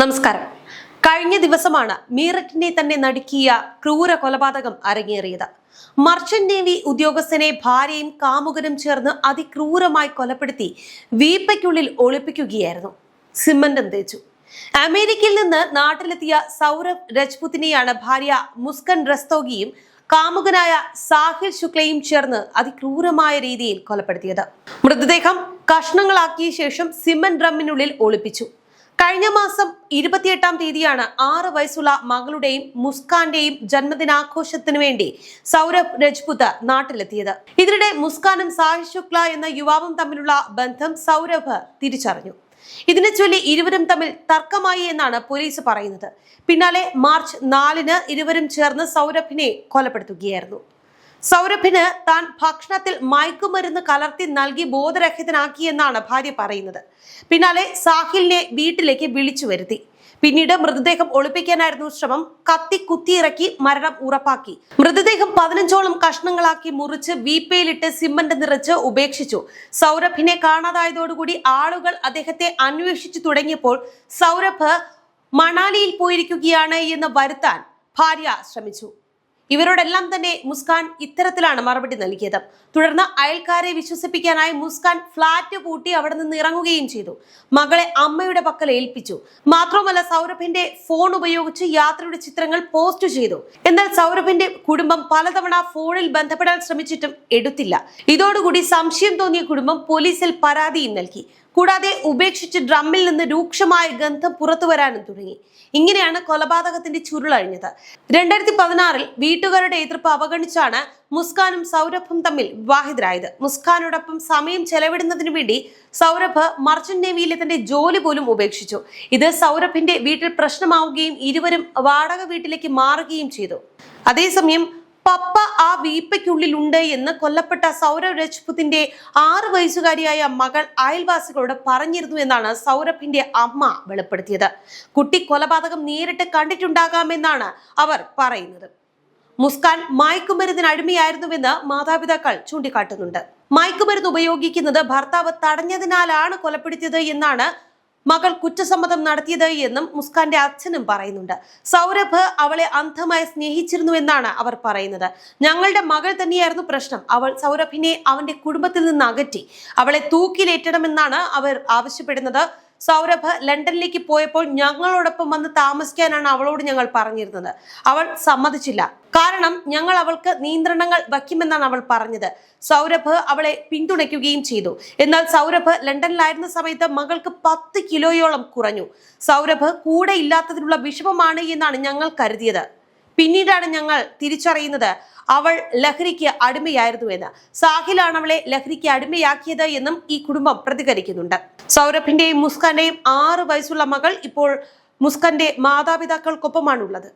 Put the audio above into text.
നമസ്കാരം. കഴിഞ്ഞ ദിവസമാണ് മീററ്റിനെ തന്നെ നടുക്കിയ ക്രൂര കൊലപാതകം അരങ്ങേറിയത്. മർച്ചന്റ് നേവി ഉദ്യോഗസ്ഥനെ ഭാര്യയും കാമുകനും ചേർന്ന് അതിക്രൂരമായി കൊലപ്പെടുത്തി വീപ്പയ്ക്കുള്ളിൽ ഒളിപ്പിക്കുകയായിരുന്നു. സിമന്റ് തേച്ചു അമേരിക്കയിൽ നിന്ന് നാട്ടിലെത്തിയ സൗരഭ് രജ്പുത്തിനെയാണ് ഭാര്യ മുസ്കൻ റസ്തോഗിയും കാമുകനായ സാഹിൽ ശുക്ലയും ചേർന്ന് അതിക്രൂരമായ രീതിയിൽ കൊലപ്പെടുത്തിയത്. മൃതദേഹം കഷ്ണങ്ങളാക്കിയ ശേഷം സിമൻ ഡ്രമ്മിനുള്ളിൽ ഒളിപ്പിച്ചു. കഴിഞ്ഞ മാസം ഇരുപത്തിയെട്ടാം തീയതിയാണ് ആറ് വയസ്സുള്ള മകളുടെയും മുസ്കാന്റെയും ജന്മദിനാഘോഷത്തിനു വേണ്ടി സൗരഭ് രജ്പുത്ത് നാട്ടിലെത്തിയത്. ഇതിനിടെ മുസ്കാനും സാഹി ശുക്ല എന്ന യുവാവും തമ്മിലുള്ള ബന്ധം സൗരഭ് തിരിച്ചറിഞ്ഞു. ഇതിനെ ചൊല്ലി ഇരുവരും തമ്മിൽ തർക്കമായി എന്നാണ് പോലീസ് പറയുന്നത്. പിന്നാലെ മാർച്ച് നാലിന് ഇരുവരും ചേർന്ന് സൗരഭിനെ കൊലപ്പെടുത്തുകയായിരുന്നു. സൗരഭിന് താൻ ഭക്ഷണത്തിൽ മയക്കുമരുന്ന് കലർത്തി നൽകി ബോധരഹിതനാക്കിയെന്നാണ് ഭാര്യ പറയുന്നത്. പിന്നാലെ സാഹിലിനെ വീട്ടിലേക്ക് വിളിച്ചു വരുത്തി. പിന്നീട് മൃതദേഹം ഒളിപ്പിക്കാനായിരുന്നു ശ്രമം. കത്തി കുത്തിയിറക്കി മരണം ഉറപ്പാക്കി. മൃതദേഹം പതിനഞ്ചോളം കഷ്ണങ്ങളാക്കി മുറിച്ച് വീപ്പയിലിട്ട് സിമന്റ് നിറച്ച് ഉപേക്ഷിച്ചു. സൗരഭിനെ കാണാതായതോടുകൂടി ആളുകൾ അദ്ദേഹത്തെ അന്വേഷിച്ചു തുടങ്ങിയപ്പോൾ സൗരഭ് മണാലിയിൽ പോയിരിക്കുകയാണ് എന്ന് വരുത്താൻ ഭാര്യ ശ്രമിച്ചു. ഇവരോടെല്ലാം തന്നെ മുസ്കാൻ ഇത്തരത്തിലാണ് മറുപടി നൽകിയത്. തുടർന്ന് അയൽക്കാരെ വിശ്വസിപ്പിക്കാനായി മുസ്കാൻ ഫ്ളാറ്റ് പൂട്ടി അവിടെ നിന്ന് ഇറങ്ങുകയും ചെയ്തു. മകളെ അമ്മയുടെ പക്കൽ ഏൽപ്പിച്ചു. മാത്രമല്ല സൗരഭിന്റെ ഫോൺ ഉപയോഗിച്ച് യാത്രയുടെ ചിത്രങ്ങൾ പോസ്റ്റ് ചെയ്തു. എന്നാൽ സൗരഭിന്റെ കുടുംബം പലതവണ ഫോണിൽ ബന്ധപ്പെടാൻ ശ്രമിച്ചിട്ടും എടുത്തില്ല. ഇതോടുകൂടി സംശയം തോന്നിയ കുടുംബം പോലീസിൽ പരാതിയും നൽകി. കൂടാതെ ഉപേക്ഷിച്ച് ഡ്രമ്മിൽ നിന്ന് രൂക്ഷമായ ഗന്ധം പുറത്തു വരാനും തുടങ്ങി. ഇങ്ങനെയാണ് കൊലപാതകത്തിന്റെ ചുരുളഴിഞ്ഞത് രണ്ടായിരത്തി പതിനാറിൽ വീട്ടുകാരുടെ എതിർപ്പ് അവഗണിച്ചാണ് മുസ്കാനും സൗരഭും തമ്മിൽ വിവാഹിതരായത്. മുസ്കാനോടൊപ്പം സമയം ചെലവിടുന്നതിനു വേണ്ടി സൗരഭ് മർച്ചന്റ് നേവിയിലെ തന്റെ ജോലി പോലും ഉപേക്ഷിച്ചു. ഇത് സൗരഭിന്റെ വീട്ടിൽ പ്രശ്നമാവുകയും ഇരുവരും വാടക വീട്ടിലേക്ക് മാറുകയും ചെയ്തു. അതേസമയം പപ്പ ആ വീപ്പയ്ക്കുള്ളിലുണ്ട് എന്ന് കൊല്ലപ്പെട്ട സൗരവ് രജ്പുത്തിന്റെ ആറ് വയസ്സുകാരിയായ മകൾ അയൽവാസികളോട് പറഞ്ഞിരുന്നു എന്നാണ് സൗരഭിന്റെ അമ്മ വെളിപ്പെടുത്തിയത്. കുട്ടി കൊലപാതകം നേരിട്ട് കണ്ടിട്ടുണ്ടാകാമെന്നാണ് അവർ പറയുന്നത്. മുസ്കാൻ മയക്കുമരുന്നിന് അടിമയായിരുന്നുവെന്ന് മാതാപിതാക്കൾ ചൂണ്ടിക്കാട്ടുന്നുണ്ട്. മയക്കുമരുന്ന് ഉപയോഗിക്കുന്നത് ഭർത്താവ് തടഞ്ഞതിനാലാണ് കൊലപ്പെടുത്തിയത് എന്നാണ് മകൾ കുറ്റസമ്മതം നടത്തിയത് എന്നും മുസ്കാന്റെ അച്ഛനും പറയുന്നുണ്ട്. സൗരഭ് അവളെ അന്ധമായി സ്നേഹിച്ചിരുന്നു എന്നാണ് അവർ പറയുന്നത്. ഞങ്ങളുടെ മകൾ തന്നെയായിരുന്നു പ്രശ്നം. അവൾ സൗരഭിനെ അവന്റെ കുടുംബത്തിൽ നിന്ന് അകറ്റി. അവളെ തൂക്കിലേറ്റണമെന്നാണ് അവർ ആവശ്യപ്പെടുന്നത്. സൗരഭ് ലണ്ടനിലേക്ക് പോയപ്പോൾ ഞങ്ങളോടൊപ്പം വന്ന് താമസിക്കാനാണ് അവളോട് ഞങ്ങൾ പറഞ്ഞിരുന്നത്. അവൾ സമ്മതിച്ചില്ല. കാരണം ഞങ്ങൾ അവൾക്ക് നിയന്ത്രണങ്ങൾ വയ്ക്കുമെന്നാണ് അവൾ പറഞ്ഞത്. സൗരഭ് അവളെ പിന്തുണയ്ക്കുകയും ചെയ്തു. എന്നാൽ സൗരഭ് ലണ്ടനിലായിരുന്ന സമയത്ത് മകൾക്ക് പത്ത് കിലോയോളം കുറഞ്ഞു. സൗരഭ് കൂടെ ഇല്ലാത്തതിനുള്ള വിഷമമാണ് എന്നാണ് ഞങ്ങൾ കരുതിയത്. പിന്നീടാണ് ഞങ്ങൾ തിരിച്ചറിയുന്നത് അവൾ ലഹരിക്ക് അടിമയായിരുന്നു എന്ന്. സാഹിലാണ് അവളെ ലഹരിക്ക് അടിമയാക്കിയത് എന്നും ഈ കുടുംബം പ്രതികരിക്കുന്നുണ്ട്. സൗരഭിന്റെയും മുസ്കാന്റെയും ആറ് വയസ്സുള്ള മകൾ ഇപ്പോൾ മുസ്കാന്റെ മാതാപിതാക്കൾക്കൊപ്പമാണുള്ളത്.